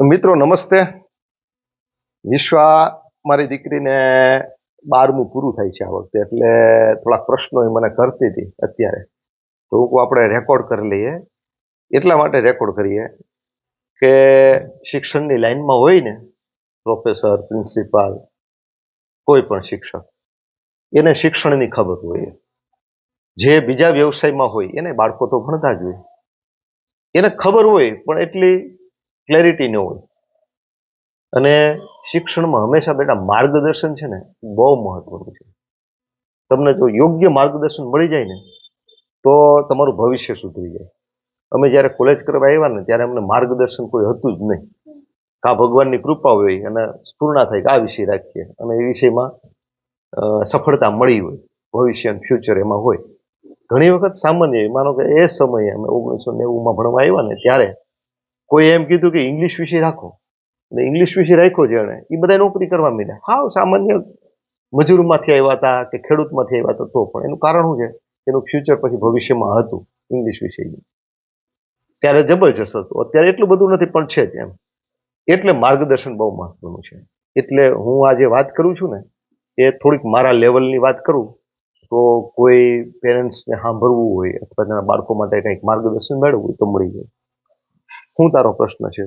મિત્રો, નમસ્તે. વિશ્વા મારી દીકરીને બારમું પૂરું થાય છે આ વખતે, એટલે થોડાક પ્રશ્નો એ મને કરતી હતી અત્યારે. તો હું આપણે રેકોર્ડ કરી લઈએ. એટલા માટે રેકોર્ડ કરીએ કે શિક્ષણની લાઈનમાં હોય ને પ્રોફેસર પ્રિન્સિપાલ કોઈ પણ શિક્ષક, એને શિક્ષણની ખબર હોય. જે બીજા વ્યવસાયમાં હોય, એને બાળકો તો ભણતા જ હોય. એને ખબર હોય, પણ એટલી ક્લેરિટી ન હોય. અને શિક્ષણમાં હંમેશા બેટા માર્ગદર્શન છે ને બહુ મહત્વનું છે. તમને જો યોગ્ય માર્ગદર્શન મળી જાય ને, તો તમારું ભવિષ્ય સુધરી જાય. અમે જ્યારે કોલેજ કરવા આવ્યા ને, ત્યારે અમને માર્ગદર્શન કોઈ હતું જ નહીં. કા ભગવાનની કૃપા હોય અને સ્ફૂર્ણા થાય કે આ વિષય રાખીએ. અને એ વિષયમાં સફળતા મળી હોય, ભવિષ્ય ફ્યુચર એમાં હોય. ઘણી વખત સામાન્ય. માનો કે એ સમયે અમે ઓગણીસો નેવુંમાં ભણવા આવ્યા ને, ત્યારે કોઈ એમ કીધું કે ઇંગ્લિશ વિષય રાખો. ને ઇંગ્લિશ વિષય રાખ્યો જેણે એ બધા નોકરી કરવા માંડ્યા. હાવ સામાન્ય મજૂરમાંથી આવ્યા હતા કે ખેડૂતમાંથી આવ્યા હતા તો પણ એનું કારણ શું છે? એનું ફ્યુચર પછી ભવિષ્યમાં હતું ઇંગ્લિશ વિષયનું ત્યારે જબરજસ્ત હતું. અત્યારે એટલું બધું નથી, પણ છે જ એમ. એટલે માર્ગદર્શન બહુ મહત્વનું છે. એટલે હું આ જે વાત કરું છું ને, એ થોડીક મારા લેવલની વાત કરું, તો કોઈ પેરેન્ટ્સને સાંભળવું હોય અથવા તેના બાળકો માટે કંઈક માર્ગદર્શન મેળવવું હોય તો મળી જાય. શું તારો પ્રશ્ન છે?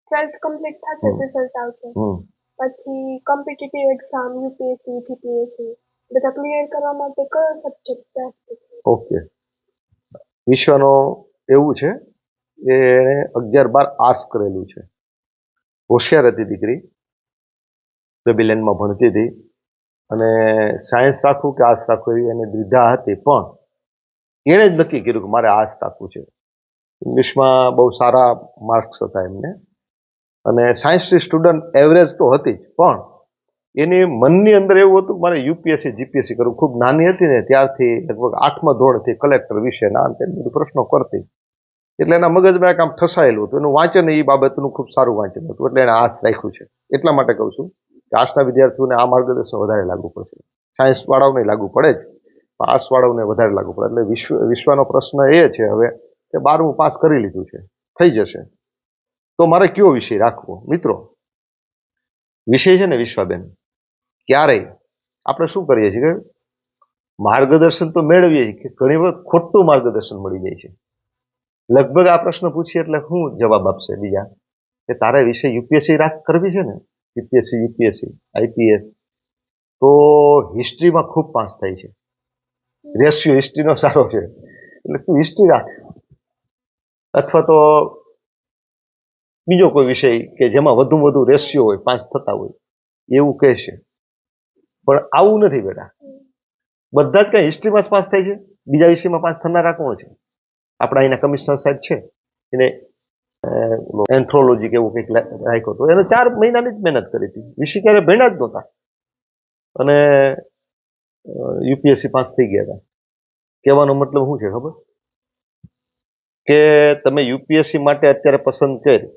ટ્વેલ્થ કમ્પ્લીટ થશે. રિઝલ્ટ આવશે. પછી કોમ્પિટિટિવ એક્ઝામ યુપીએસસી જીપીએસસી બધા ક્લિયર કરવા માટે કયો સબ્જેક્ટ બેસ્ટ ઓકે વિશ્વનો એવું છે કે એણે અગિયાર બાર આર્ટ્સ કરેલું છે. હોશિયાર હતી દીકરી. બેબીલેન્ડમાં ભણતી હતી. અને સાયન્સ રાખવું કે આર્ટ્સ રાખવું એવી એને દ્વિધા હતી પણ એણે જ નક્કી કર્યું કે મારે આર્ટ્સ રાખવું છે. ઇંગ્લિશમાં બહુ સારા માર્ક્સ હતા એમને. અને સાયન્સની સ્ટુડન્ટ એવરેજ તો હતી જ, પણ એની મનની અંદર એવું હતું મારે યુપીએસસી જીપીએસસી કરવું ખૂબ નાની હતી ને ત્યારથી લગભગ આઠમા ધોરણથી કલેક્ટર વિશે ના તે બધું પ્રશ્નો કરતી. એટલે એના મગજમાં એક આમ ઠસાયેલું હતું. એનું વાંચન એ બાબતનું ખૂબ સારું વાંચન હતું. એટલે એને આશ રાખ્યું છે. એટલા માટે કહું છું કે આર્ટ્સના વિદ્યાર્થીઓને આ માર્ગદર્શન વધારે લાગુ પડશે. સાયન્સ વાળાઓને લાગુ પડે જ. પણ આર્ટ્સ વધારે લાગુ પડે. એટલે વિશ્વ, વિશ્વનો પ્રશ્ન એ છે હવે કે બારમું પાસ કરી લીધું છે, થઈ જશે. તો મારે કયો વિષય રાખવો? મિત્રો, વિષય છે ને વિશ્વાબેન, ક્યારેય આપણે શું કરીએ છીએ કે માર્ગદર્શન તો મેળવીએ છીએ કે ઘણી વખત ખોટું માર્ગદર્શન મળી જાય છે. લગભગ આ પ્રશ્ન પૂછીએ એટલે શું જવાબ આપશે બીજા, કે તારે વિષય યુપીએસસી રાખ કરવી છે ને? UPSC UPSC, IPS. તો હિસ્ટ્રીમાં ખૂબ પાસ થાય છે. રેશિયો હિસ્ટ્રીનો સારો છે. એટલે તું હિસ્ટ્રી રાખ. અથવા તો બીજો કોઈ વિષય કે જેમાં વધુ વધુ રેશિયો હોય, પાંચ થતા હોય, એવું કહેશે. પણ આવું નથી બેટા. બધા જ કઈ હિસ્ટ્રીમાં જ પાસ થાય છે. બીજા વિષયમાં પાસ થનારા કોણ છે? આપણા અહીંના કમિશનર સાહેબ છે. એને એન્થ્રોલોજી કે એવું કંઈક રાખ્યો હતો. એને ચાર મહિનાની જ મહેનત કરી હતી. વિષય ક્યારે ભણ્યા જ નહોતા. અને યુપીએસસી પાસ થઈ ગયા હતા. કહેવાનો મતલબ શું છે ખબર? કે તમે યુપીએસસી માટે અત્યારે પસંદ કરી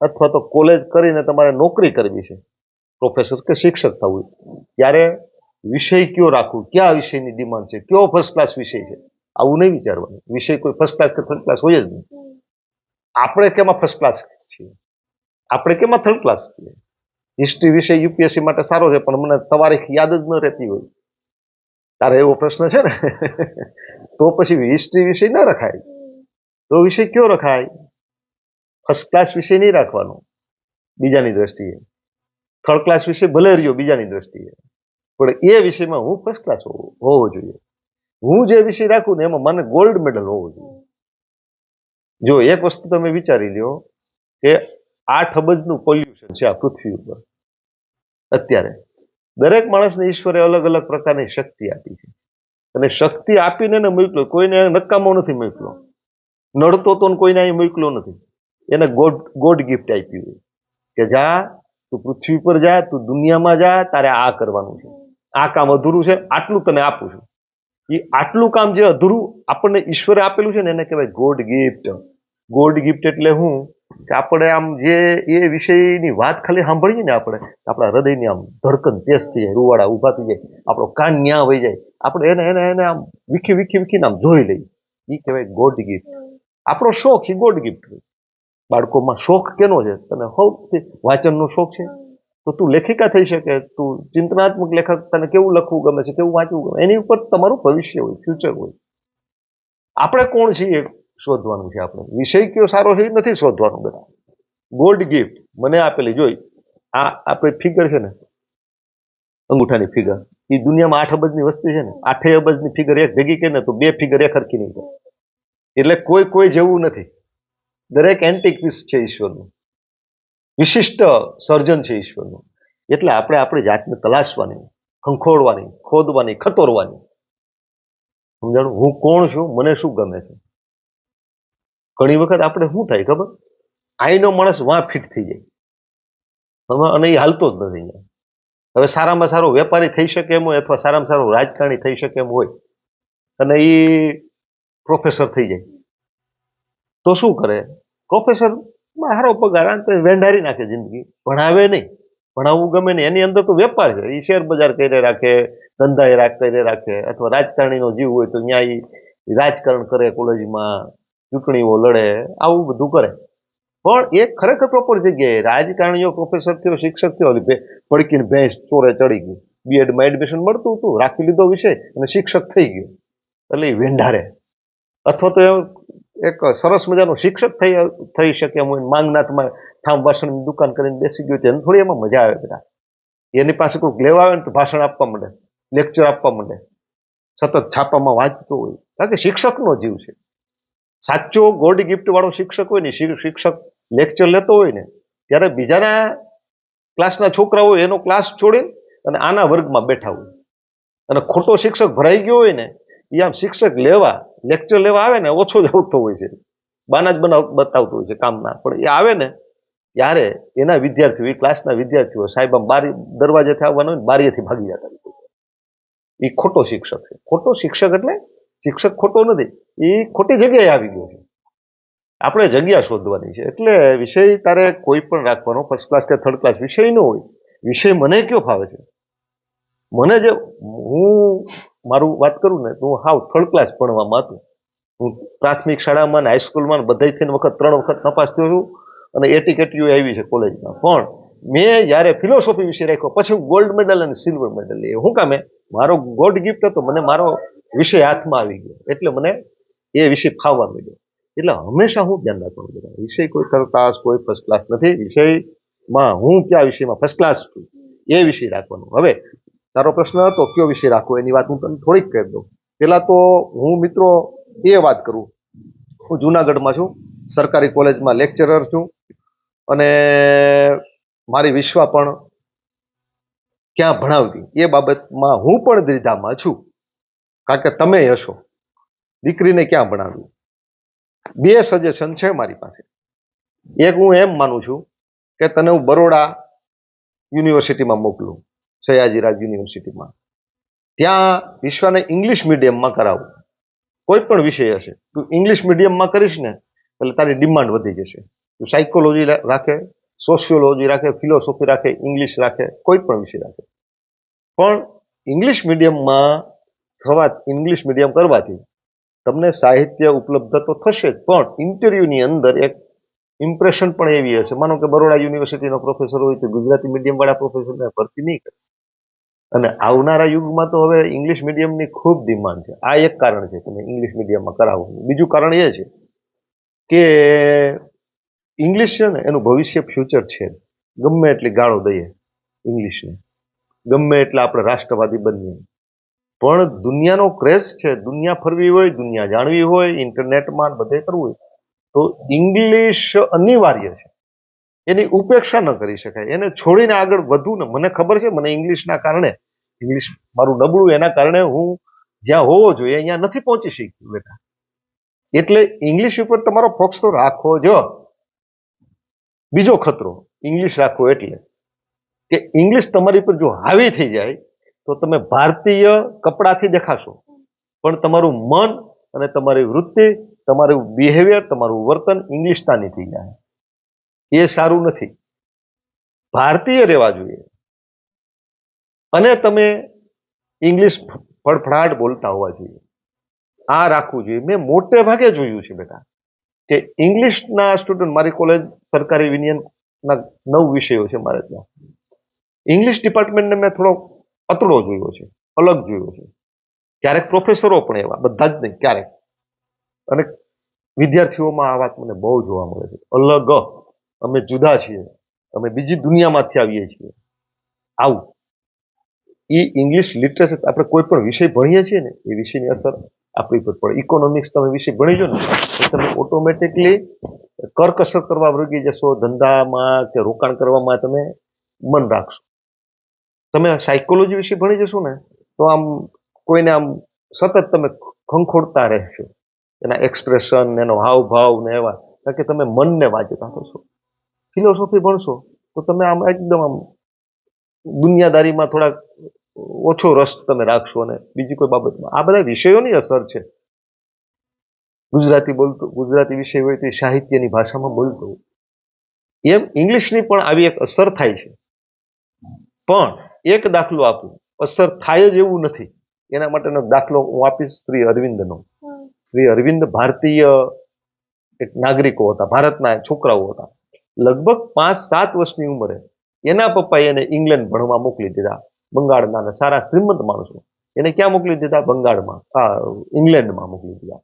અથવા તો કોલેજ કરીને તમારે નોકરી કરવી છે પ્રોફેસર કે શિક્ષક થવું ત્યારે વિષય કયો રાખવું? કયા વિષયની ડિમાન્ડ છે? કયો ફર્સ્ટ ક્લાસ વિષય છે? આવું નહીં વિચારવાનું. વિષય કોઈ ફર્સ્ટ ક્લાસ કે થર્ડ ક્લાસ હોય જ નહીં. આપણે કેમાં ફર્સ્ટ ક્લાસ છીએ? આપણે કેમાં થર્ડ ક્લાસ છીએ? હિસ્ટ્રી વિષય યુપીએસસી માટે સારો છે, પણ મને તારીખ યાદ જ ન રહેતી હોય. તારે એવો પ્રશ્ન છે ને? તો પછી હિસ્ટ્રી વિષય ન રખાય. તો વિષય કયો રખાય? ફર્સ્ટ ક્લાસ વિષય નહીં રાખવાનો, બીજાની દ્રષ્ટિએ. થર્ડ ક્લાસ વિષય ભલે રહ્યો, બીજાની દ્રષ્ટિએ. પણ એ વિષયમાં હું ફર્સ્ટ ક્લાસ હોવો જોઈએ. હું જે વિષય રાખું ને એમાં મને ગોલ્ડ મેડલ હોવો જોઈએ. જો એક વસ્તુ તમે વિચારી લ્યો કે આઠ અબજનું પોલ્યુશન છે આ પૃથ્વી ઉપર. અત્યારે દરેક માણસને ઈશ્વરે અલગ અલગ પ્રકારની શક્તિ આપી છે. અને શક્તિ આપીને એને કોઈને નકામો નથી મોકલ્યો નડતો તો કોઈને અહીં મોકલ્યો નથી. એને ગોડ ગોડ ગિફ્ટ આપી હોય કે જા, તું પૃથ્વી પર જા, તું દુનિયામાં જા, તારે આ કરવાનું છે. આ કામ અધૂરું છે, આટલું તને આપું છું. એ આટલું કામ જે અધૂરું આપણને ઈશ્વરે આપેલું છે ને એને કહેવાય ગોડ ગિફ્ટ ગોડ ગિફ્ટ એટલે હું કે આપણે આમ જે એ વિષયની વાત ખાલી સાંભળીએ ને આપણે આપણા હૃદયની આમ ધડકન તેજ થઈ જાય, રૂવાડા ઊભા થઈ જાય, આપણો કાન ન્યા વહી જાય. આપણે એને એને એને આમ વિખી વિખી, વિખીને આમ જોઈ લઈએ. એ કહેવાય ગોડ ગિફ્ટ આપણો શોખ એ ગોડ ગિફ્ટ બાળકોમાં શોખ કેનો છે? તને સૌથી વાંચનનો શોખ છે? તો તું લેખિકા થઈ શકે, તું ચિંતનાત્મક લેખક, તને કેવું લખવું ગમે છે, કેવું વાંચવું ગમે એની ઉપર તમારું ભવિષ્ય હોય ફ્યુચર હોય. આપણે કોણ છીએ? શોધવાનું છે આપણે. વિષય કયો સારો છે નથી શોધવાનું બધા ગોલ્ડ ગિફ્ટ મને આપેલી, જોઈ. આ આપણે ફિગર છે ને, અંગૂઠાની ફિગર એ દુનિયામાં આઠ અબજની વસ્તી છે ને, આઠે અબજની ફિગર એક ભેગી કે ને તો બે ફિગર એક હરખી નહીં થાય. એટલે કોઈ કોઈ જેવું નથી. દરેક એન્ટિક પીસ છે ઈશ્વરનું. વિશિષ્ટ સર્જન છે ઈશ્વરનું. એટલે આપણે આપણી જાતને તલાશવાની ખંખોળવાની ખોદવાની, ખતોરવાની. સમજાણું? હું કોણ છું? મને શું ગમે છે? ઘણી વખત આપણે શું થાય ખબર? આઈનો માણસ વાં ફિટ થઈ જાય. અને એ હાલતો જ નથી હવે સારામાં સારો વેપારી થઈ શકે એમ હોય અથવા સારામાં સારો રાજકારણી થઈ શકે એમ હોય. અને એ પ્રોફેસર થઈ જાય. તો શું કરે? પ્રોફેસર સારો પગાર તો વેંઢારી નાખે જિંદગી. ભણાવે નહીં. ભણાવવું ગમે નહીં. એની અંદર તો વેપાર છે. એ શેર બજાર કરી રાખે, ધંધા એ રાખ કરી રાખે, અથવા રાજકારણીનો જીવ હોય તો ત્યાં એ રાજકારણ કરે કોલેજમાં, ચૂંટણીઓ લડે, આવું બધું કરે. પણ એ ખરેખર પ્રોપર જગ્યાએ રાજકારણીઓ પ્રોફેસર થયો, શિક્ષક થયો પડકીને ભેંસ ચોરે ચડી ગઈ. બીએડમાં એડમિશન મળતું હતું, રાખી લીધો વિષય અને શિક્ષક થઈ ગયો. એટલે એ વેંઢારે. અથવા તો એક સરસ મજાનો શિક્ષક થઈ થઈ શકે એમ હોય, માંગનાથમાં ઠામ વાસણની દુકાન કરીને બેસી ગયો એને થોડી એમાં મજા આવે બધા. એની પાસે કોઈક લેવા આવે ને તો ભાષણ આપવા માંડે લેક્ચર આપવા માંડે. સતત છાપામાં વાંચતો હોય. કારણ કે શિક્ષકનો જીવ છે. સાચો ગોલ્ડ ગિફ્ટવાળો શિક્ષક હોય ને શિક્ષક લેક્ચર લેતો હોય ને, ત્યારે બીજાના ક્લાસના છોકરાઓ એનો ક્લાસ છોડી અને આના વર્ગમાં બેઠા હોય. અને ખોટો શિક્ષક ભરાઈ ગયો હોય ને એ આમ શિક્ષક લેવા લેક્ચર લેવા આવે ને, ઓછો જ આવતો હોય છે. બાના જ બનાવ બતાવતો હોય છે કામના પણ એ આવે ને, ત્યારે એના વિદ્યાર્થીઓ એ ક્લાસના વિદ્યાર્થીઓ સાહેબ આમ બારી, દરવાજેથી આવવાનો હોય ને, બારીએથી ભાગી જતા એ ખોટો શિક્ષક છે. ખોટો શિક્ષક એટલે શિક્ષક ખોટો નથી. એ ખોટી જગ્યાએ આવી ગયો છે. આપણે જગ્યા શોધવાની છે. એટલે વિષય તારે કોઈ પણ રાખવાનો ફર્સ્ટ ક્લાસ કે થર્ડ ક્લાસ વિષય ન હોય. વિષય મને કયો ફાવે છે? મને જે, હું મારું વાત કરું ને, તો હું હાવ થર્ડ ક્લાસ ભણવામાં હતું. હું પ્રાથમિક શાળામાં ને હાઈસ્કૂલમાં બધા થઈને વખત ત્રણ વખત તપાસ થયો છું અને એટી કેટીઓ આવી છે કોલેજમાં. પણ મેં જ્યારે ફિલોસોફી વિશે રાખ્યો, પછી ગોલ્ડ મેડલ અને સિલ્વર મેડલ લઈએ હું કામે? મારો ગોડ ગિફ્ટ હતો, મને મારો વિષય હાથમાં આવી ગયો. એટલે મને એ વિષય ફાવવા મળ્યો એટલે હંમેશા હું ધ્યાન રાખવાનું બધા વિષય કોઈ થર્ડ કોઈ ફર્સ્ટ ક્લાસ નથી. વિષયમાં હું કયા વિષયમાં ફર્સ્ટ ક્લાસ છું, એ વિષય રાખવાનું. હવે તારો પ્રશ્ન હતો, કયો વિષય રાખો એની વાત હું તમને થોડીક કહી દઉં. પહેલાં તો હું મિત્રો એ વાત કરું. હું જુનાગઢમાં છું, સરકારી કોલેજમાં લેક્ચરર છું અને મારી વિશ્વા પણ ક્યાં ભણાવતી? એ બાબતમાં હું પણ દ્વિધામાં છું. કારણ કે તમે હશો. દીકરીને ક્યાં ભણાવ્યું? બે સજેશન છે મારી પાસે. એક હું એમ માનું છું કે તને હું બરોડા યુનિવર્સિટીમાં મોકલું. સયાજીરાજ યુનિવર્સિટીમાં. ત્યાં વિશ્વને ઇંગ્લિશ મીડિયમમાં કરાવું. કોઈ પણ વિષય હશે. તું ઇંગ્લિશ મીડિયમમાં કરીશ ને, એટલે તારી ડિમાન્ડ વધી જશે. તું સાયકોલોજી રાખે સોશિયોલોજી રાખે ફિલોસોફી રાખે, ઇંગ્લિશ રાખે, કોઈ પણ વિષય રાખે. પણ ઇંગ્લિશ મીડિયમમાં થવા, ઇંગ્લિશ મીડિયમ કરવાથી તમને સાહિત્ય ઉપલબ્ધ તો થશે જ, પણ ઇન્ટરવ્યૂની અંદર એક ઇમ્પ્રેશન પણ એવી હશે. માનો કે બરોડા યુનિવર્સિટીનો પ્રોફેસર હોય તો ગુજરાતી મીડિયમવાળા પ્રોફેસરને ભરતી નહીં કરે. અને આવનારા યુગમાં તો હવે ઇંગ્લિશ મીડિયમની ખૂબ ડિમાન્ડ છે. આ એક કારણ છે તમે ઇંગ્લિશ મીડિયમમાં કરાવવાનું બીજું કારણ એ છે કે ઇંગ્લિશ છે ને, એનું ભવિષ્ય ફ્યુચર છે ગમે એટલી ગાળો દઈએ ઇંગ્લિશને ગમે એટલે આપણે રાષ્ટ્રવાદી બનીએ. પણ દુનિયાનો ક્રેઝ છે, દુનિયા ફરવી હોય, દુનિયા જાણવી હોય ઇન્ટરનેટમાં બધે કરવું હોય, તો ઇંગ્લિશ અનિવાર્ય છે. એની ઉપેક્ષા ન કરી શકાય. એને છોડીને આગળ વધવું ને, મને ખબર છે, મને ઇંગ્લિશના કારણે ઇંગ્લિશ મારું નબળું, એના કારણે હું જ્યાં હોવો જોઈએ અહીંયા નથી પહોંચી શક્યું, બેટા. એટલે ઇંગ્લિશ ઉપર તમારો ફોક્સ તો રાખવો જ. બીજો ખતરો ઇંગ્લિશ રાખવો એટલે કે ઇંગ્લિશ તમારી પર જો હાવી થઈ જાય, તો તમે ભારતીય કપડાથી દેખાશો. પણ તમારું મન અને તમારી વૃત્તિ, તમારું બિહેવિયર તમારું વર્તન ઇંગ્લિશતાની થઈ જાય. એ સારું નથી. ભારતીય રહેવા જોઈએ. અને તમે ઇંગ્લિશ ફડફડાટ બોલતા હોવા જોઈએ. આ રાખવું જોઈએ. મેં મોટે ભાગે જોયું છે બેટા, કે ઇંગ્લિશના સ્ટુડન્ટ મારી કોલેજ સરકારી વિનિયનના નવ વિષયો છે મારે ત્યાં. ઇંગ્લિશ ડિપાર્ટમેન્ટને મેં થોડો અતડો જોયો છે, અલગ જોયો છે. ક્યારેક પ્રોફેસરો પણ એવા, બધા જ નહીં, ક્યારેક. અને વિદ્યાર્થીઓમાં આ વાત મને બહુ જોવા મળે છે. અલગ, અમે જુદા છીએ, અમે બીજી દુનિયામાંથી આવીએ છીએ. આવું. એ ઇંગ્લિશ લિટરેચર આપણે કોઈ પણ વિષય ભણીએ છીએ ને, એ વિષયની અસર આપણી પર પડે. ઇકોનોમિક્સ તમે વિષય ભણીજો ને, તો તમે ઓટોમેટિકલી કરકસર કરવા વળગી જશો, ધંધામાં કે રોકાણ કરવામાં તમે મન રાખશો. તમે સાયકોલોજી વિશે ભણી જશો ને, તો આમ કોઈને આમ સતત તમે ખંખોડતા રહેશો. એના એક્સપ્રેશન એનો હાવભાવ ને એવા, કારણ કે તમે મનને વાંચતા હશો. ફિલોસોફી ભણશો, તો તમે આમ એકદમ આમ દુનિયાદારીમાં થોડાક ઓછો રસ તમે રાખશો અને બીજી કોઈ બાબતમાં. આ બધા વિષયોની અસર છે. ગુજરાતી બોલતો ગુજરાતી વિષય હોય તે સાહિત્યની ભાષામાં બોલતો. એમ ઇંગ્લિશની પણ આવી એક અસર થાય છે. પણ એક દાખલો આપું. અસર થાય જ એવું નથી. એના માટેનો દાખલો હું આપીશ શ્રી અરવિંદનો. શ્રી અરવિંદ ભારતીય એક નાગરિકો હતા ભારતના છોકરાઓ હતા. લગભગ પાંચ સાત વર્ષની ઉંમરે એના પપ્પાએ એને ઇંગ્લેન્ડ ભણવા મોકલી દીધા. બંગાળના સારા શ્રીમંત માણસો. એને ક્યાં મોકલી દીધા? બંગાળમાં. આ, ઇંગ્લેન્ડમાં મોકલી દીધા.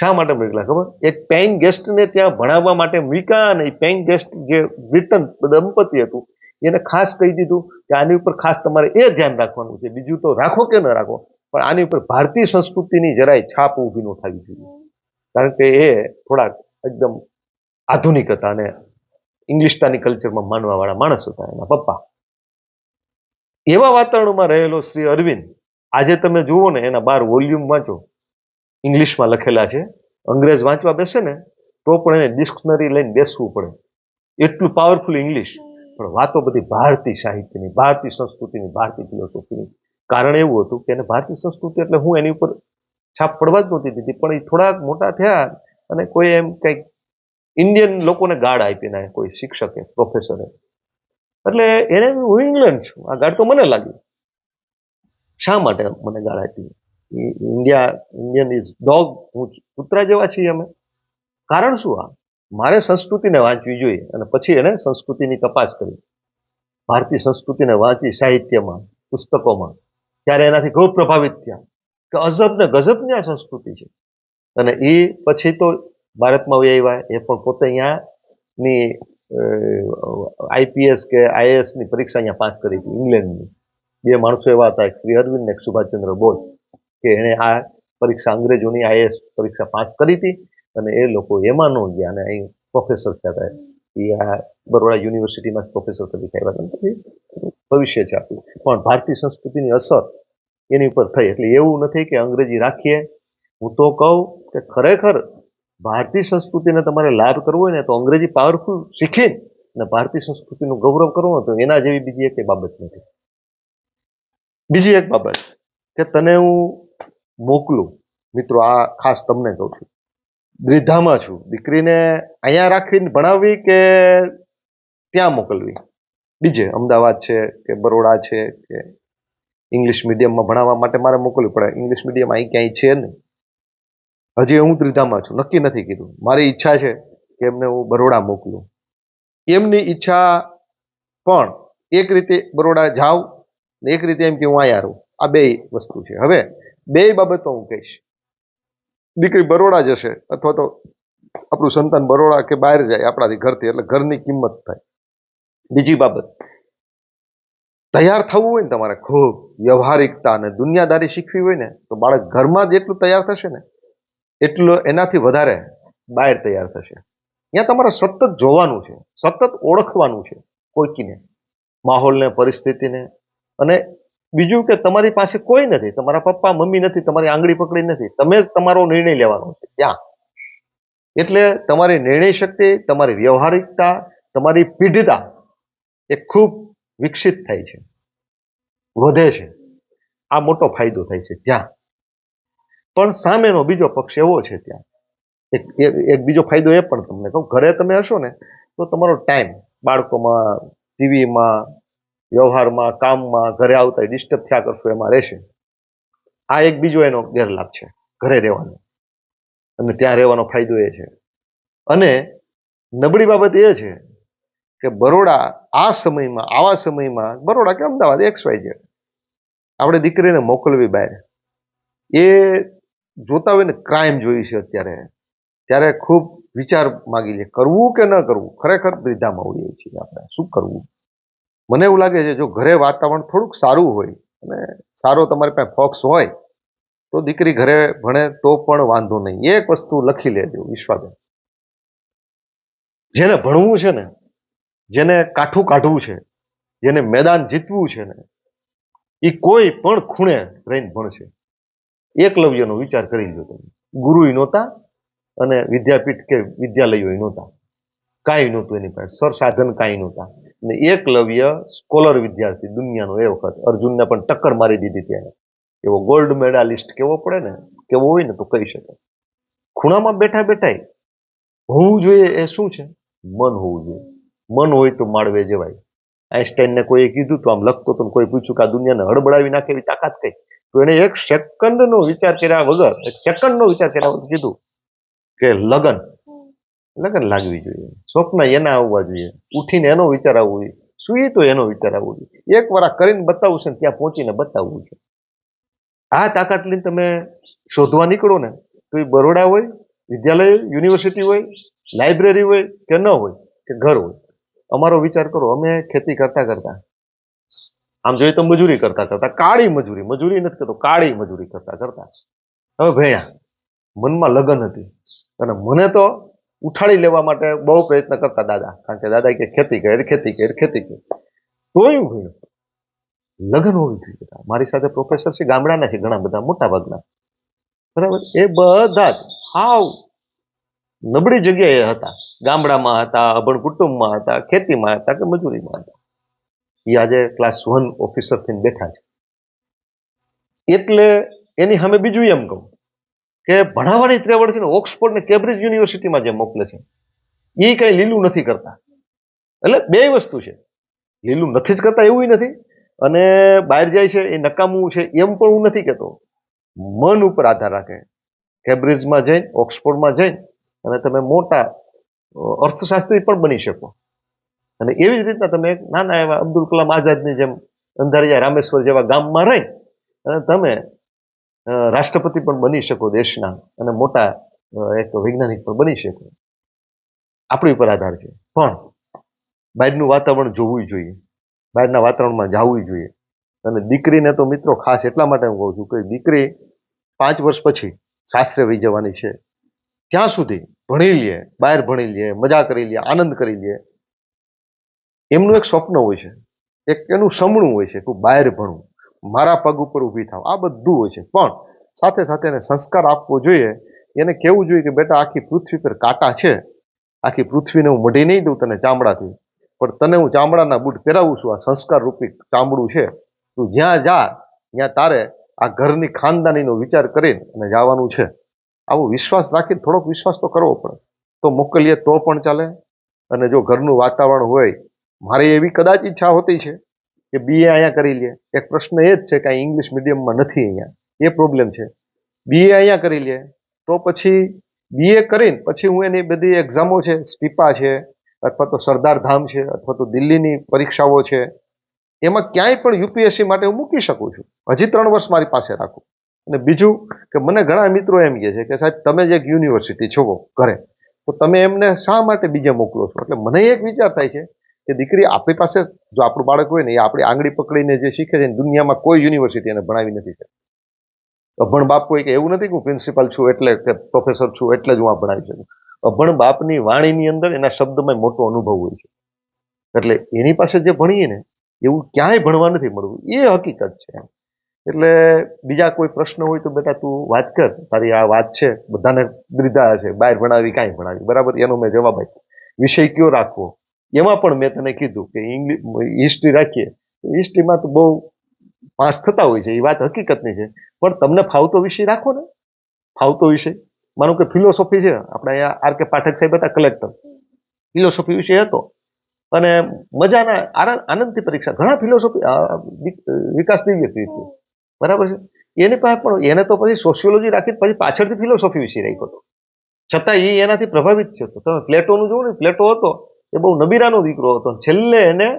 શા માટે મોકલ્યા ખબર? એક પેઇંગ ગેસ્ટને ત્યાં ભણાવવા માટે મૂક્યા અને પેઇંગ ગેસ્ટ જે બ્રિટન દંપતી હતું, એને ખાસ કહી દીધું કે આની ઉપર ખાસ તમારે એ ધ્યાન રાખવાનું છે. બીજું તો રાખો કે ન રાખો, પણ આની ઉપર ભારતીય સંસ્કૃતિની જરાય છાપ ઊભી ન થવી જોઈએ. કારણ કે એ થોડાક એકદમ આધુનિક હતા અને ઇંગ્લિશતાની કલ્ચરમાં માનવાવાળા માણસ હતા એના પપ્પા. એવા વાતાવરણમાં રહેલો શ્રી અરવિંદ, આજે તમે જુઓ ને એના બાર વોલ્યુમ વાંચો. ઇંગ્લિશમાં લખેલા છે. અંગ્રેજ વાંચવા બેસે ને, તો પણ એને ડિક્શનરી લઈને બેસવું પડે. એટલું પાવરફુલ ઇંગ્લિશ પણ વાતો બધી ભારતીય સાહિત્યની, ભારતીય સંસ્કૃતિની, ભારતીય ફિલોસોફીની કારણ એવું હતું કે એને ભારતીય સંસ્કૃતિ એટલે હું એની ઉપર છાપ પડવા જ નહોતી દીધી, પણ એ થોડાક મોટા થયા અને કોઈ એમ કંઈક ઇન્ડિયન લોકોને ગાળ આપી ના કોઈ શિક્ષકે પ્રોફેસરે એટલે એને હું ઇંગ્લેન્ડ છું. આ ગાળ તો મને લાગી શા માટે મને ગાળ આપી? ઇન્ડિયા ઇન્ડિયન ઇઝ ડોગ હું કૂતરા જેવા છીએ અમે. કારણ શું? આ મારે સંસ્કૃતિને વાંચવી જોઈએ અને પછી એને સંસ્કૃતિની તપાસ કરી ભારતીય સંસ્કૃતિને વાંચી સાહિત્યમાં, પુસ્તકોમાં, ત્યારે એનાથી ખૂબ પ્રભાવિત થયા કે અજબ ને ગજબની આ સંસ્કૃતિ છે. અને એ પછી તો ભારતમાં આવ્યા, એ પણ પોતે અહીંયાની આઈપીએસ કે આઈએએસની પરીક્ષા અહીંયા પાસ કરી હતી ઇંગ્લેન્ડની. બે માણસો એવા હતા, એક શ્રી અરવિંદ ને એક સુભાષચંદ્ર બોઝ, કે એણે આ પરીક્ષા અંગ્રેજોની આઈએએસ પરીક્ષા પાસ કરી હતી અને એ લોકો એમાં ન ગયા અને અહીં પ્રોફેસર થયા હતા. એ આ બરોડા યુનિવર્સિટીમાં પ્રોફેસર તરીકે આવ્યા હતા. પછી ભવિષ્ય છે આપ્યું પણ ભારતીય સંસ્કૃતિની અસર એની ઉપર થઈ. એટલે એવું નથી કે અંગ્રેજી રાખીએ. હું તો કહું કે ખરેખર ભારતીય સંસ્કૃતિને તમારે લાભ કરવો હોય ને તો અંગ્રેજી પાવરફુલ શીખી અને ભારતીય સંસ્કૃતિનું ગૌરવ કરવું હોય તો એના જેવી બીજી એક બાબત નથી. બીજી એક બાબત કે તને હું મોકલું. મિત્રો, આ ખાસ તમને કહું છું. દ્વિધામાં છું. દીકરીને અહીંયા રાખીને ભણાવવી કે ત્યાં મોકલવી? બીજે, અમદાવાદ છે કે બરોડા છે કે ઇંગ્લિશ મીડિયમમાં ભણાવવા માટે મારે મોકલવી પડે. ઇંગ્લિશ મીડિયમ અહીં ક્યાંય છે નહીં. હજી હું ત્રીધામાં છું. નક્કી નથી કીધું. મારી ઈચ્છા છે કે એમને હું બરોડા મોકલું. એમની ઈચ્છા પણ એક રીતે બરોડા જાઉં ને એક રીતે એમ કે હું અહીંયા રહું. આ બે વસ્તુ છે. હવે બે બાબતો હું કહીશ. દીકરી બરોડા જશે અથવા તો આપણું સંતાન બરોડા કે બહાર જાય આપણાથી ઘરથી, એટલે ઘરની કિંમત થાય. બીજી બાબત. તૈયાર થવું હોય ને તમારે ખૂબ વ્યવહારિકતા અને દુનિયાદારી શીખવી હોય ને, તો બાળક ઘરમાં જેટલું તૈયાર થશે ને એટલું એનાથી વધારે બહાર તૈયાર થશે. ત્યાં તમારે સતત જોવાનું છે, સતત ઓળખવાનું છે કોઈકીને, માહોલને, પરિસ્થિતિને. અને બીજું કે તમારી પાસે કોઈ નથી, તમારા પપ્પા, મમ્મી નથી, તમારી આંગળી પકડી નથી, તમે તમારો નિર્ણય લેવાનો છે, ત્યાં. એટલે તમારી નિર્ણય શક્તિ, તમારી વ્યવહારિકતા, તમારી પીઢતા એ ખૂબ વિકસિત થાય છે, વધે છે. આ મોટો ફાયદો થાય છે, ત્યાં. પણ સામેનો બીજો પક્ષ એવો છે ત્યાં. એક, એક- બીજો ફાયદો એ પણ તમને કહું, ઘરે તમે હશો ને, તો તમારો ટાઈમ બાળકોમાં, ટીવીમાં, વ્યવહારમાં, કામમાં, ઘરે આવતા ડિસ્ટર્બ થયા કરશો એમાં રહેશે. આ એક બીજો એનો ગેરલાભ છે, ઘરે રહેવાનો. અને ત્યાં રહેવાનો ફાયદો એ છે. અને નબળી બાબત એ છે કે બરોડા આ સમયમાં, આવા સમયમાં, બરોડા કે અમદાવાદ એક્સ વાય છે આપણે દીકરીને મોકલવી બહાર. એ જોતા હોય ને ક્રાઇમ જોઈ છે અત્યારે, ત્યારે ખૂબ વિચાર માગી લે, કરવું કે ન કરવું? ખરેખર દ્વિધામાં હોઈએ છીએ આપણે. શું કરવું? મને એવું લાગે છે, જો ઘરે વાતાવરણ થોડુંક સારું હોય અને સારો તમારી પાસે ફોક્સ હોય, તો દીકરી ઘરે ભણે તો પણ વાંધો નહીં. એક વસ્તુ લખી લેજો વિશ્વાબેન જેને ભણવું છે ને, જેને કાઠું કાઢવું છે, જેને મેદાન જીતવું છે ને એ કોઈ પણ ખૂણે રહીને ભણશે. એકલવ્યનો વિચાર કરી લો તમે ગુરુય નહોતા અને વિદ્યાપીઠ કે વિદ્યાલયો નહોતા. કાંઈ નહોતું એની પાસે. સર સાધન કાંઈ નહોતા. અને એકલવ્ય સ્કોલર વિદ્યાર્થી દુનિયાનો એ વખત. અર્જુનને પણ ટક્કર મારી દીધી ત્યારે. એવો ગોલ્ડ મેડાલિસ્ટ કેવો પડે ને, કેવો હોય ને તો કહી શકે ખૂણામાં બેઠા બેઠા હોવું જોઈએ એ શું છે? મન હોવું જોઈએ. મન હોય તો માળવે જવાય. આઈન્સ્ટાઈનને કોઈએ કીધું તો આમ લખતો તો કોઈ પૂછ્યું કે આ દુનિયાને હડબડાવી નાખે એવી તાકાત કઈ? તો એને એક સેકન્ડનો વિચાર કર્યા વગર, એક સેકન્ડનો વિચાર કર્યા વગર કીધું કે લગન લગન લાગવી જોઈએ. સ્વપ્ન એના આવવા જોઈએ. ઉઠીને એનો વિચાર આવવો જોઈએ. સુઈ તો એનો વિચાર આવવો જોઈએ? એક વાર કરીને બતાવવું છે ને ત્યાં પહોંચીને બતાવવું છે. આ તાકાત લઈને તમે શોધવા નીકળો ને, તો એ બરોડા હોય, વિદ્યાલય યુનિવર્સિટી હોય, લાઇબ્રેરી હોય કે ન હોય, કે ઘર હોય. અમારો વિચાર કરો, અમે ખેતી કરતા કરતા આમ જોઈએ તો મજૂરી કરતા કરતા કાળી મજૂરી મજૂરી નથી કરતો, કાળી મજૂરી કરતા કરતા હવે ભણ્યા મનમાં લગન હતી અને મને તો ઉઠાડી લેવા માટે બહુ પ્રયત્ન કરતા દાદા, કારણ કે દાદા કે ખેતી કર ખેતી કર ખેતી કર. તોય હું ભણ્યો લગન હોવી જોઈએ મારી સાથે પ્રોફેસર છે, ગામડાના છે ઘણા બધા, મોટા ભાગના. બરાબર? એ બધા જ હાવ નબળી જગ્યાએ હતા. ગામડામાં હતા, અભણ કુટુંબમાં હતા, ખેતીમાં હતા કે મજૂરીમાં હતા. એ આજે ક્લાસ વન ઓફિસર થઈને બેઠા છે. એટલે એની સામે બીજું એમ કહું કે ભણાવવાની ત્રેવડ છે ને ઓક્સફોર્ડ ને કેમ્બ્રિજ યુનિવર્સિટીમાં જે મોકલે છે એ કઈ લીલું નથી કરતા. એટલે બે વસ્તુ છે. લીલું નથી જ કરતા એવું નથી અને બહાર જાય છે, એ નકામું છે, એમ પણ હું નથી કહેતો. મન ઉપર આધાર રાખે. કેમ્બ્રિજમાં જઈને, ઓક્સફોર્ડમાં જઈને અને તમે મોટા અર્થશાસ્ત્રી પણ બની શકો. અને એવી જ રીતના તમે એક નાના એવા અબ્દુલ કલામ આઝાદની જેમ અંધારિયા રામેશ્વર જેવા ગામમાં રહી અને તમે રાષ્ટ્રપતિ પણ બની શકો દેશના અને મોટા એક વૈજ્ઞાનિક પણ બની શકો. આપણી ઉપર આધાર છે. પણ બહારનું વાતાવરણ જોવું જોઈએ. બહારના વાતાવરણમાં જવું જોઈએ. અને દીકરીને તો મિત્રો ખાસ એટલા માટે હું કહું છું કે દીકરી પાંચ વર્ષ પછી સાસરે વહી જવાની છે. ત્યાં સુધી ભણી લઈએ બહાર ભણી લઈએ મજા કરી લઈએ આનંદ કરી લે. એમનું એક સ્વપ્ન હોય છે. એક એનું સમણું હોય છે કે બહાર ભણવું મારા પગ ઉપર ઊભી થાવ આ બધું હોય છે. પણ સાથે સાથે એને સંસ્કાર આપવો જોઈએ. એને કહેવું જોઈએ કે બેટા આખી પૃથ્વી પર કાંટા છે. આખી પૃથ્વીને હું મઢી નહીં દઉં તને ચામડાથી. પણ તને હું ચામડાના બૂટ પહેરાવું છું. આ સંસ્કાર રૂપી ચામડું છે. તું જ્યાં જા, ત્યાં તારે આ ઘરની ખાનદાનીનો વિચાર કરીને અને જવાનું છે. આવો વિશ્વાસ રાખીને થોડોક વિશ્વાસ તો કરવો પડે. તો મોકલીએ તો પણ ચાલે. અને જો ઘરનું વાતાવરણ હોય મારી એવી કદાચ ઈચ્છા હોતી છે કે બીએ અહીંયા કરી લે. એક પ્રશ્ન એ જ છે કે અહીં ઇંગ્લિશ મીડિયમમાં નથી અહીંયા. એ પ્રોબ્લેમ છે. બીએ અહીંયા કરી લે. તો પછી બીએ કરીને પછી હું એની બધી એક્ઝામો છે, સ્પીપા છે, અથવા તો સરદાર ધામ છે, અથવા તો દિલ્હીની પરીક્ષાઓ છે, એમાં ક્યાંય પણ યુપીએસસી માટે હું મૂકી શકું છું. હજી ત્રણ વર્ષ મારી પાસે રાખું. અને બીજું કે મને ઘણા મિત્રો એમ કહે છે કે સાહેબ, તમે જે એક યુનિવર્સિટી છો ઘરે. તો તમે એમને શા માટે બીજે મોકલો છો? એટલે મને એક વિચાર થાય છે કે દીકરી આપણી પાસે જો આપણું બાળક હોય ને એ આપણી આંગળી પકડીને જે શીખે છે દુનિયામાં કોઈ યુનિવર્સિટી એને ભણાવી નથી શકતી. અભણ બાપ કોઈ કે એવું નથી કે હું પ્રિન્સિપાલ છું એટલે કે પ્રોફેસર છું એટલે જ હું આ ભણાવી શકું. અભણ બાપની વાણીની અંદર એના શબ્દમાં મોટો અનુભવ હોય છે. એટલે એની પાસે જે ભણીએ ને એવું ક્યાંય ભણવા નથી મળવું એ હકીકત છે. એટલે બીજા કોઈ પ્રશ્ન હોય તો બેટા તું વાત કર. તારી આ વાત છે, બધાને દ્વિધા છે. બહાર ભણાવી કાંઈ ભણાવી? બરાબર? એનો મેં જવાબ આપ્યો. વિષય કયો રાખવો? એમાં પણ મેં તને કીધું કે ઇંગ્લિશ હિસ્ટ્રી રાખીએ હિસ્ટ્રીમાં તો બહુ પાસ થતા હોય છે, એ વાત હકીકતની છે. પણ તમને ફાવતો વિષય રાખો ને. ફાવતો વિષય. માનો કે ફિલોસોફી છે, આપણે અહીંયા આર કે પાઠક સાહેબ હતા કલેક્ટર ફિલોસોફી વિષય હતો. અને મજાના આનંદ આનંદથી પરીક્ષા. ઘણા ફિલોસોફી વિકાસ દિવ્ય હતી. બરાબર છે? એની પાસે પણ, એને તો પછી સોશિયોલોજી રાખી પછી પાછળથી ફિલોસોફી વિશે રાખ્યો હતો. છતાં એ એનાથી પ્રભાવિત થયો હતો. તમે પ્લેટોનું જોવો ને, પ્લેટો હતો એ બહુ નબીરાનો દીકરો હતો. છેલ્લે એને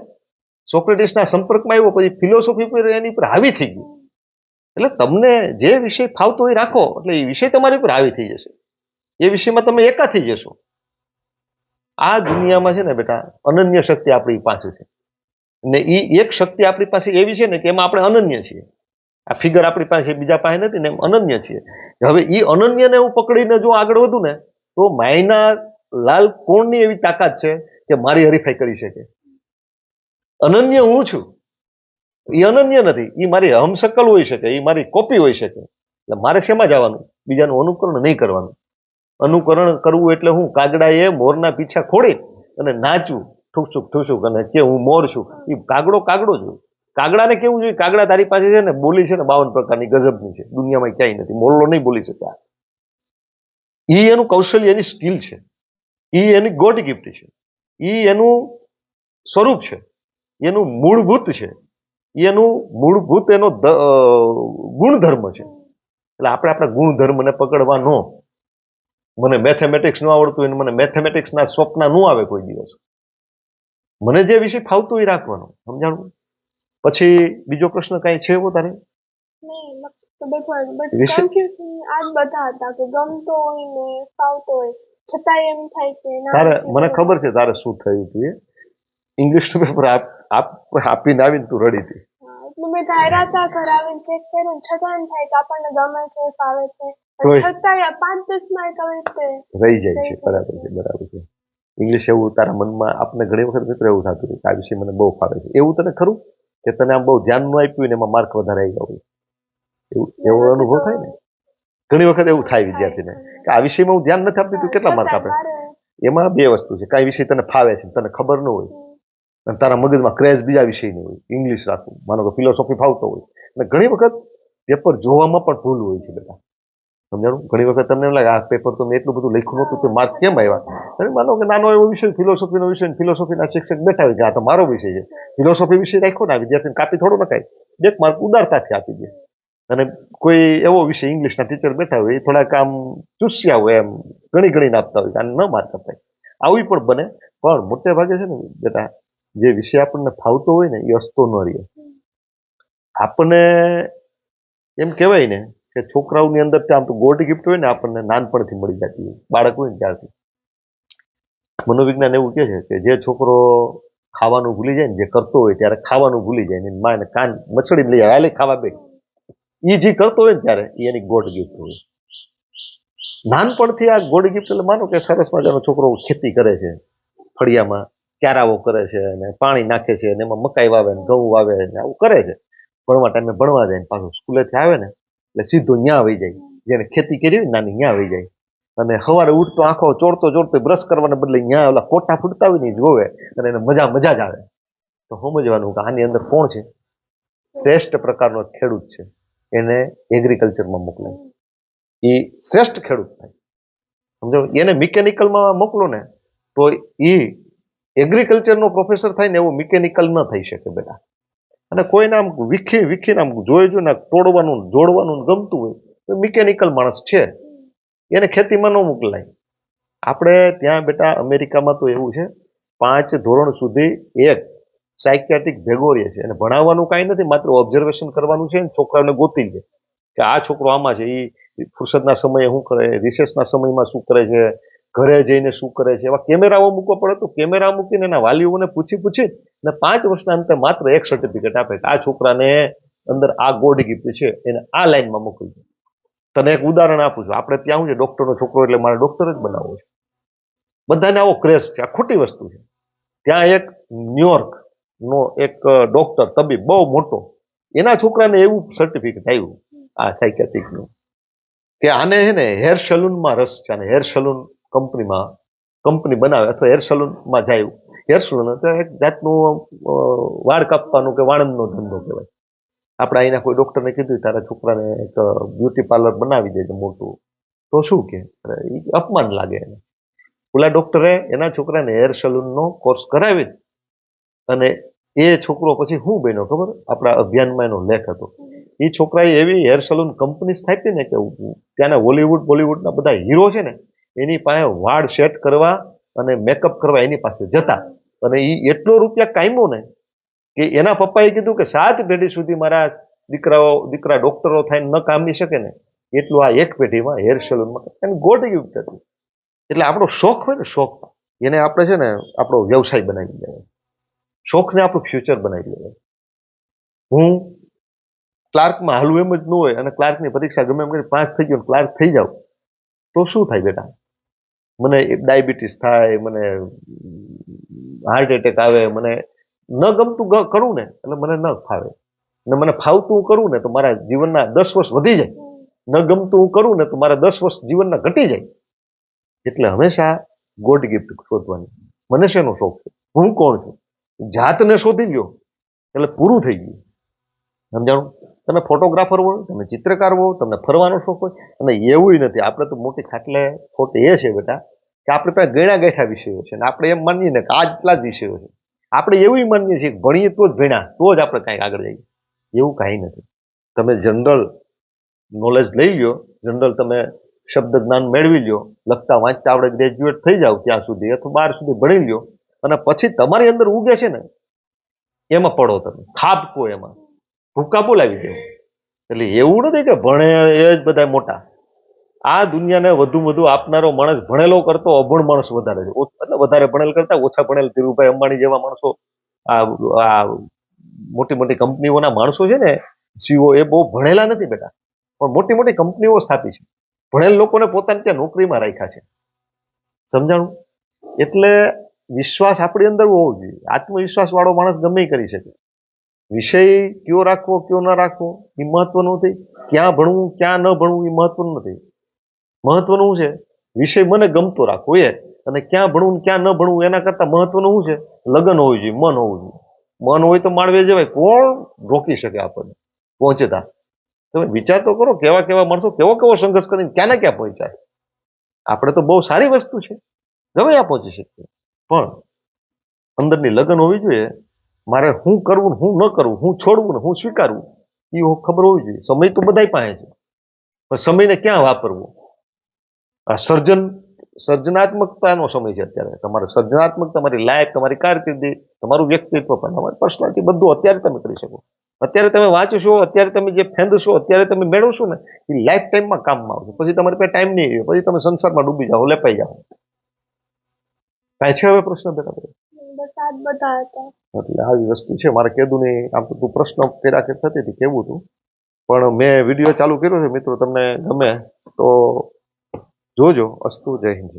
સોક્રેટિસના સંપર્કમાં આવ્યો, પછી ફિલોસોફી પર એની પર હાવી થઈ ગયું. એટલે તમને જે વિષય ફાવતો હોય રાખો, એટલે એ વિષય તમારી પર હાવી થઈ જશે. એ વિષયમાં તમે એકા થઈ જશો. આ દુનિયામાં છે ને બેટા, અનન્ય શક્તિ આપણી પાસે છે. ને એ એક શક્તિ આપણી પાસે એવી છે ને કે એમાં આપણે અનન્ય છીએ. આ ફિગર આપણી પાસે બીજા પાસે નથી ને એમ અનન્ય છીએ. હવે એ અનન્યને હું પકડીને જો આગળ વધું ને, તો માયના લાલ કોણની એવી તાકાત છે કે મારી હરીફાઈ કરી શકે. અનન્ય હું છું. એ અનન્ય નથી. એ મારી હમસકલ હોઈ શકે. એ મારી કોપી હોઈ શકે. એટલે મારે શેમાં જવાનું? બીજાનું અનુકરણ નહીં કરવાનું. અનુકરણ કરવું એટલે હું કાગડાએ મોરના પીછા ખોડી અને નાચવું ઠુકસુક, ઠુસુક અને કે હું મોર છું. એ કાગડો કાગડો જ કાગડાને કેવું જોઈએ? કાગડા તારી પાસે છે ને, બોલી છે ને બાવન પ્રકારની ગજબની છે. દુનિયામાં ક્યાંય નથી. મોરલો નહીં બોલી શકતા એ એનું કૌશલ્ય એની સ્કિલ છે. એ એની ગોડ ગિફ્ટ છે. ઈ એનું સ્વરૂપ છે. એનું મૂળભૂત છે. એનું મૂળભૂત એનો ગુણધર્મ છે. એટલે આપણે આપણા ગુણધર્મને પકડવાનો મને મેથેમેટિક્સ ન આવડતું હોય મને મેથેમેટિક્સના સ્વપ્ન ન આવે કોઈ દિવસ. મને જે વિષય ફાવતું એ રાખવાનો. સમજાણું? પછી બીજો પ્રશ્ન કાંઈ છે એવો તારે? બધા હતા કે ગમતો હોય ને ફાવતો હોય. છતાંય એમ થાય કે તારે મને ખબર છે તારે શું થયું તું એ. ઇંગ્લિશનું પેપર આપીને આવીને તું રડી હતી. એટલે મેં હતા ઘર ચેક કર્યું છતાં એમ થાય કે આપણને ગમે છે ફાવે છે. તોય- છતાંય પાંચ દસ માર્ક રીતે રહી જાય છે બરાબર છે. બરાબર છે. ઇંગ્લિશ એવું તારા મનમાં આપણે ઘણી વખત મિત્ર એવું થતું હતું કે આ વિષય મને બહુ ફાવે છે. એવું તને ખરું? કે તને આમ બહુ ધ્યાન ન આપ્યું ને એમાં માર્ક વધારે આવી ગયા એવું એવો અનુભવ થાય ને? ઘણી વખત એવું થાય વિદ્યાર્થીને કે આ વિષયમાં હું ધ્યાન નથી આપતી તું કેટલા માર્ક આપે? એમાં બે વસ્તુ છે. કાંઈ વિષય તને ફાવે છે તને ખબર ન હોય અને તારા મગજમાં ક્રેઝ બીજા વિષયની હોય ઇંગ્લિશ રાખવું માનો કે ફિલોસોફી ફાવતો હોય અને ઘણી વખત પેપર જોવામાં પણ ભૂલ હોય છે બેટા સમજાણું? ઘણી વખત તમને એમ લાગે આ પેપર તો મેં એટલું બધું લખ્યું નહોતું તો માર્ક કેમ આવ્યા? અને માનો કે નાનો એવો વિષય ફિલોસોફીનો વિષય ફિલોસોફીના શિક્ષક બેઠા હોય કે આ તો મારો વિષય છે. ફિલોસોફી વિષય રાખ્યો ને આ વિદ્યાર્થીને કાપી થોડો નખાય. એક માર્ક ઉદારતાથી આપી દે. અને કોઈ એવો વિષય ઇંગ્લિશના ટીચર બેઠા હોય એ થોડાક આમ ચૂસ્યા હોય એમ, ઘણી ઘણી આપતા હોય આને ન માર્ક અપાય આવી પણ બને. પણ મોટે ભાગે છે ને બેટા, જે વિષય આપણને ફાવતો હોય ને એ અસ્તો ન રહે. આપણને એમ કહેવાય ને કે છોકરાઓની અંદર ત્યાં તો ગોડ ગિફ્ટ હોય ને આપણને નાનપણથી મળી જતી હોય. બાળક હોય ને ત્યારથી. મનોવિજ્ઞાન એવું કહે છે કે જે છોકરો ખાવાનું ભૂલી જાય ને, જે કરતો હોય ત્યારે ખાવાનું ભૂલી જાય ને માને કાન મછડીને લઈ આવે, "હાલે ખાવા બે એ જે કરતો હોય ને ત્યારે એની ગોડ ગિફ્ટ હોય. નાનપણથી આ ગોડ ગિફ્ટ એટલે માનો કે સરસ મજાનો છોકરો ખેતી કરે છે, ફળિયામાં ક્યારાઓ કરે છે અને પાણી નાખે છે અને એમાં મકાઈ વાવે ને ઘઉં વાવે ને આવું કરે છે. ભણવા ટાઈમે ભણવા જાય ને પાછું સ્કૂલેથી આવે ને એટલે સીધો ન્યા આવી જાય. જેને ખેતી કરી હોય નાની ન્યા આવી જાય. અને સવારે ઉઠતો આંખો ચોડતો ચોડતો બ્રશ કરવાને બદલે ન્યા ઓલા કોટા ફૂટતા હોય ને જોવે અને એને મજા મજા જ આવે. તો સમજવાનું કે આની અંદર કોણ છે? શ્રેષ્ઠ પ્રકારનો ખેડૂત છે. એને એગ્રીકલ્ચરમાં મોકલાય એ શ્રેષ્ઠ ખેડૂત થાય. સમજો? એને મિકેનિકલમાં મોકલો ને, તો એ એગ્રીકલ્ચરનો પ્રોફેસર થાય ને એવું મિકેનિકલ ન થઈ શકે બેટા. અને કોઈને આમ વિખી વિખીને આમ જોઈ જોઈને તોડવાનું, જોડવાનું ગમતું હોય, તો મિકેનિકલ માણસ છે. એને ખેતીમાં ન મોકલાય. આપણે ત્યાં બેટા અમેરિકામાં તો એવું છે, પાંચ ધોરણ સુધી એક સાયકિયાટ્રિક ભેગો રહે છે. અને ભણાવવાનું કાંઈ નથી, માત્ર ઓબ્ઝર્વેશન કરવાનું છે અને છોકરાઓને ગોતી લે. કે આ છોકરો આમાં છે એ ફુરસદના સમયે શું કરે, રિસેસના સમયમાં શું કરે છે, ઘરે જઈને શું કરે છે. એવા કેમેરાઓ મૂકવા પડે તો કેમેરા મૂકીને એના વાલીઓને પૂછી પૂછી ને પાંચ વર્ષના અંતે માત્ર એક સર્ટિફિકેટ આપે કે આ છોકરાને અંદર આ ગોડ ગિફ્ટ છે એને આ લાઈનમાં મોકલી દો. તને એક ઉદાહરણ આપું છું. આપણે ત્યાં શું છે, ડૉક્ટરનો છોકરો એટલે મારે ડૉક્ટર જ બનાવવો છે. બધાને આવો ક્રેશ છે, આ ખોટી વસ્તુ છે. ત્યાં એક ન્યુયોર્ક નો એક ડોક્ટર તબીબ, બહુ મોટો. એના છોકરાને એવું સર્ટિફિકેટ આવ્યું આ સાયકેટ્રિકનું કે આને છે ને હેર સલૂનમાં રસ છે, અને હેર સલૂન કંપનીમાં કંપની બનાવે, અથવા હેર સલૂનમાં જાય હેર સલૂન એટલે એક જાતનું વાળ કાપવાનું કે વાણંદનો ધંધો કહેવાય. આપણે અહીંના કોઈ ડૉક્ટરને કીધું, તારા છોકરાને એક બ્યુટી પાર્લર બનાવી દેજો મોટું. તો શું કે? અપમાન લાગે એને. ઓલા ડૉક્ટરે એના છોકરાને હેર સલૂનનો કોર્સ કરાવી અને એ છોકરો પછી શું બન્યો, ખબર? આપણા અભિયાનમાં એનો લેખ હતો. એ છોકરાએ એવી હેર સલૂન કંપની સ્થાપી ને કે ત્યાંના હોલીવુડ બોલીવુડના બધા હીરો છે ને, એની પાસે વાળ સેટ કરવા અને મેકઅપ કરવા એની પાસે જતા. અને એ એટલો રૂપિયા કાયમો ને કે એના પપ્પાએ કીધું કે સાત પેઢી સુધી મારા દીકરાઓ, દીકરા ડોક્ટરો થાય ન કામી શકે ને, એટલું આ એક પેઢીમાં હેર સલૂનમાં એની ગોડ ગિફ્ટ હતું. એટલે આપણો શોખ હોય ને શોખ એને આપણે છે ને આપણો વ્યવસાય બનાવી લેવાય શોખને આપણું ફ્યુચર બનાવી લેવાય હું ક્લાર્કમાં હાલું એમ જ ન હોય અને ક્લાર્કની પરીક્ષા ગમે એમ કરી પાસ થઈ ગયો ક્લાર્ક થઈ જાવ, તો શું થાય બેટા? મને ડાયાબિટીસ થાય, મને હાર્ટ એટેક આવે, મને ન ગમતું કરું ને, એટલે મને ન ફાવે. ને મને ફાવતું હું કરું ને તો મારા જીવનના દસ વર્ષ વધી જાય. ન ગમતું હું કરું ને તો મારા દસ વર્ષ જીવનના ઘટી જાય. એટલે હંમેશા ગોડ ગિફ્ટ શોધવાની. મને શેનો શોખ છે? હું કોણ છું? જાતને શોધી લ્યો, એટલે પૂરું થઈ ગયું. સમજાણું? તમે ફોટોગ્રાફર હો તમે ચિત્રકાર હો તમને ફરવાનો શોખ હોય, અને એવું નથી. આપણે તો મોટી ખાટલે ખોટ એ છે બેટા, કે આપણે ત્યાં ગણ્યા ગેઠા વિષયો છે ને આપણે એમ માનીએ ને કે આટલા જ વિષયો છે. આપણે એવું માનીએ છીએ કે ભણીએ તો જ ભણ્યા, તો જ આપણે કાંઈક આગળ જઈએ. એવું કાંઈ નથી. તમે જનરલ નોલેજ લઈ લ્યો, જનરલ તમે શબ્દ જ્ઞાન મેળવી લ્યો, લખતા વાંચતા આપણે ગ્રેજ્યુએટ થઈ જાવ ત્યાં સુધી, અથવા બાર સુધી ભણી લ્યો અને પછી તમારી અંદર ઉગે છે ને, એમાં પડો તમે. ખાબકો એમાં. ભૂકા બોલાવી દેવો એટલે એવું નથી કે ભણે એ જ બધા મોટા. આ દુનિયાને વધુ વધુ આપનારો માણસ ભણેલો કરતો અભણ માણસ વધારે છે. એટલે વધારે ભણેલ કરતા ઓછા ભણેલ ધીરુભાઈ અંબાણી જેવા માણસો, આ મોટી મોટી કંપનીઓના માણસો છે ને સીઓ એ બહુ ભણેલા નથી બેટા. પણ મોટી મોટી કંપનીઓ સ્થાપી છે. ભણેલ લોકોને પોતાને ત્યાં નોકરીમાં રાખ્યા છે. સમજાણું? એટલે વિશ્વાસ આપણી અંદર હોવો જોઈએ. આત્મવિશ્વાસ વાળો માણસ ગમે કરી શકે. વિષય કયો રાખવો, કયો ન રાખવો એ મહત્વનું નથી. ક્યાં ભણવું, ક્યાં ન ભણવું એ મહત્વનું નથી. મહત્વનું શું છે? વિષય મને ગમતો રાખવો, એ. અને ક્યાં ભણવું ક્યાં ન ભણવું, એના કરતાં મહત્વનું શું છે? લગ્ન હોવું જોઈએ, મન હોવું જોઈએ. મન હોય તો માળવે જવાય. કોણ રોકી શકે આપણને? પહોંચતા તમે વિચાર તો કરો, કેવા કેવા માણસો કેવો કેવો સંઘર્ષ કરીને ક્યાં ને ક્યાં પહોંચાય આપણે તો બહુ સારી વસ્તુ છે. ગમે આ પહોંચી શકીએ. પણ અંદરની લગન હોવી જોઈએ. મારે હું કરવું હું ન કરવું, હું છોડવું ને હું સ્વીકારવું એ ખબર હોવી જોઈએ. સમય તો બધાય પાસે છે. પણ સમયને ક્યાં વાપરવો? આ સર્જન, સર્જનાત્મકતાનો સમય છે અત્યારે. તમારે સર્જનાત્મક, તમારી લાયક તમારી કારકિર્દી, તમારું વ્યક્તિત્વ પણ, તમારી પર્સનાલિટી બધું અત્યારે તમે કરી શકો. અત્યારે તમે વાંચશો, અત્યારે તમે જે ફેંદશો, અત્યારે તમે મેળવશો ને એ લાઈફ ટાઈમમાં કામમાં આવશે. પછી તમારી પાસે ટાઈમ નહીં આવ્યો પછી તમે સંસારમાં ડૂબી જાઓ, લેપાઈ જાઓ. કાંઈ છે હવે પ્રશ્ન બેટા? બસ હતા. એટલે આવી વસ્તુ છે. મારે કીધું નહીં આમ તો તું પ્રશ્ન કર્યા કે થતી હતી કેવું હતું પણ મેં વીડિયો ચાલુ કર્યો છે મિત્રો તમને ગમે તો જોજો. અસ્તુ જય હિન્દ